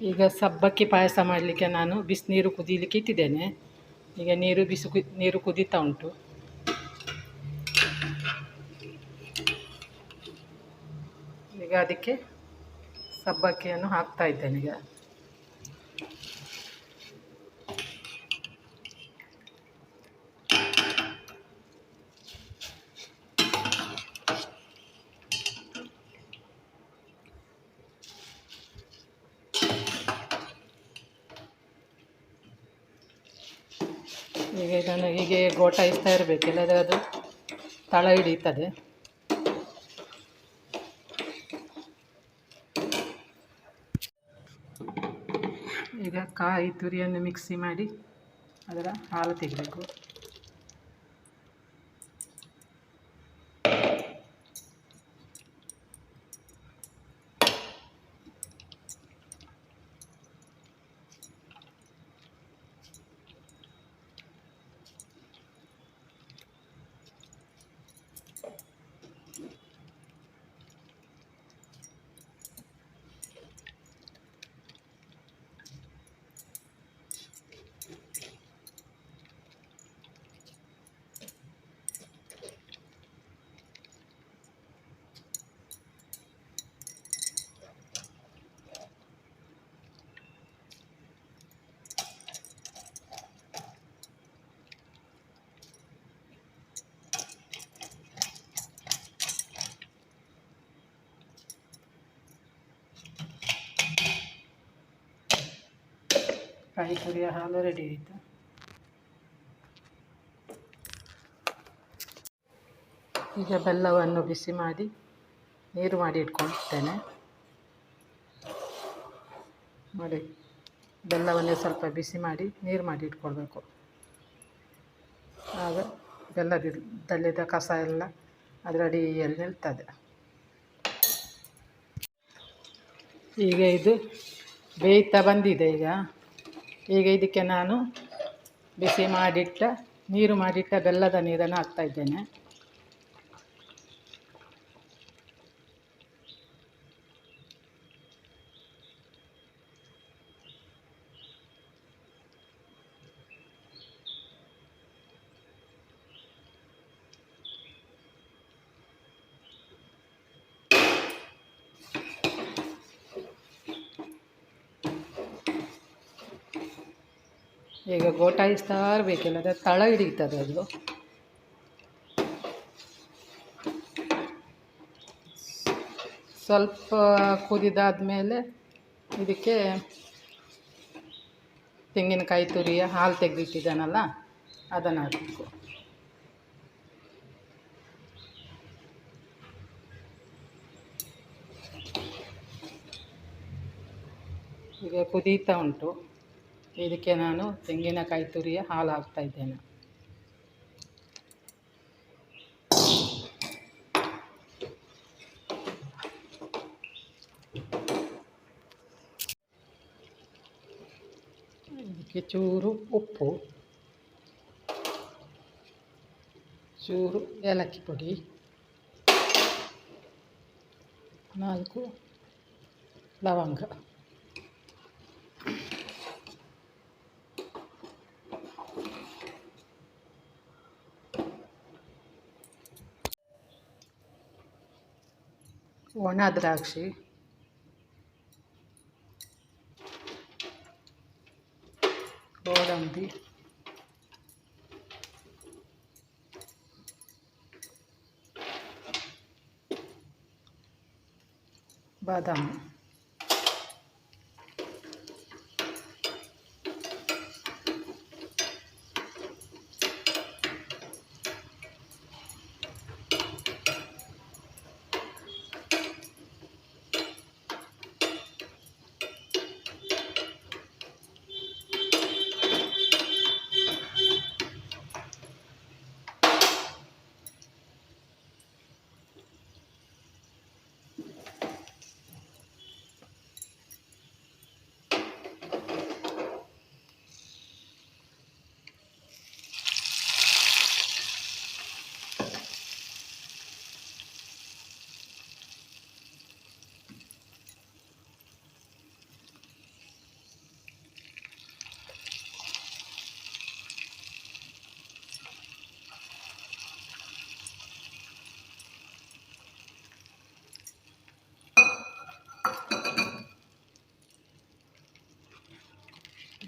ಈಗ ಸಬ್ಬಕ್ಕಿ ಪಾಯಸ ಮಾಡಲಿಕ್ಕೆ ನಾನು ಬಿಸಿನೀರು ಕುದೀಲಿಕ್ಕೆ ಇಟ್ಟಿದ್ದೇನೆ. ಈಗ ನೀರು ಬಿಸಿ ನೀರು ಕುದೀತಾ ಉಂಟು. ಈಗ ಅದಕ್ಕೆ ಸಬ್ಬಕ್ಕಿಯನ್ನು ಹಾಕ್ತಾ ಇದ್ದೇನೆ ಈಗ. ಈಗ ಇದನ್ನು ಹೀಗೆ ಗೋಟಾಯಿಸ್ತಾ ಇರಬೇಕು, ಇಲ್ಲದ್ರೆ ಅದು ತಳ ಹಿಡಿಯುತ್ತದೆ. ಈಗ ಕಾಯಿ ತುರಿಯನ್ನು ಮಿಕ್ಸಿ ಮಾಡಿ ಅದರ ಹಾಲು ತೆಗಿಬೇಕು ಕರಿಯ ಹಾಲು ರೆಡಿ ಆಯಿತು. ಈಗ ಬೆಲ್ಲವನ್ನು ಬಿಸಿ ಮಾಡಿ ನೀರು ಮಾಡಿ ಇಟ್ಕೊಳ್ತೇನೆ. ನೋಡಿ, ಬೆಲ್ಲವನ್ನು ಸ್ವಲ್ಪ ಬಿಸಿ ಮಾಡಿ ನೀರು ಮಾಡಿ ಇಟ್ಕೊಳ್ಬೇಕು. ಆಗ ಬೆಲ್ಲದಲ್ಲಿದ್ದ ಕಸ ಎಲ್ಲ ಅದರ ಅಡಿಯಲ್ಲಿ ನಿಲ್ತದೆ. ಈಗ ಇದು ಬೇಯ್ತಾ ಬಂದಿದೆ ಈಗ. ಈಗ ಇದಕ್ಕೆ ನಾನು ಬಿಸಿ ಮಾಡಿಟ್ಟ ನೀರು ಮಾಡಿಟ್ಟ ಬೆಲ್ಲದ ನೀರನ್ನು ಹಾಕ್ತಾ ಈಗ ಗೋಟಾಯಿಸ್ತಾ ಇರಬೇಕಿಲ್ಲ ಅದು ತಳ ಹಿಡಿತದೆ ಅದು. ಸ್ವಲ್ಪ ಕುದಿದಾದ ಮೇಲೆ ಇದಕ್ಕೆ ತೆಂಗಿನಕಾಯಿ ತುರಿಯ ಹಾಲು ತೆಗೆದಿಟ್ಟಿದ್ದಾನಲ್ಲ, ಅದನ್ನು ಹಾಕಬೇಕು. ಈಗ ಕುದೀತಾ ಉಂಟು. ಇದಕ್ಕೆ ನಾನು ತೆಂಗಿನಕಾಯಿ ತುರಿಯ ಹಾಲು ಹಾಕ್ತಾ ಇದ್ದೇನೆ. ಇದಕ್ಕೆ ಚೂರು ಉಪ್ಪು, ಚೂರು ಏಲಕ್ಕಿ ಪುಡಿ, ನಾಲ್ಕು ಲವಂಗ. ಒಣ ದ್ರಾಕ್ಷಿ ಗೋಡಂಬಿ ಬಾದಾಮಿ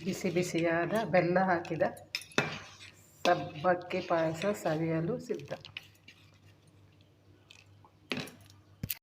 ಬಿಸಿ ಬಿಸಿಯಾದ ಬೆಲ್ಲ ಹಾಕಿದ ಸಬ್ಬಕ್ಕಿ ಪಾಯಸ ಸವಿಯಲು ಸಿದ್ಧ.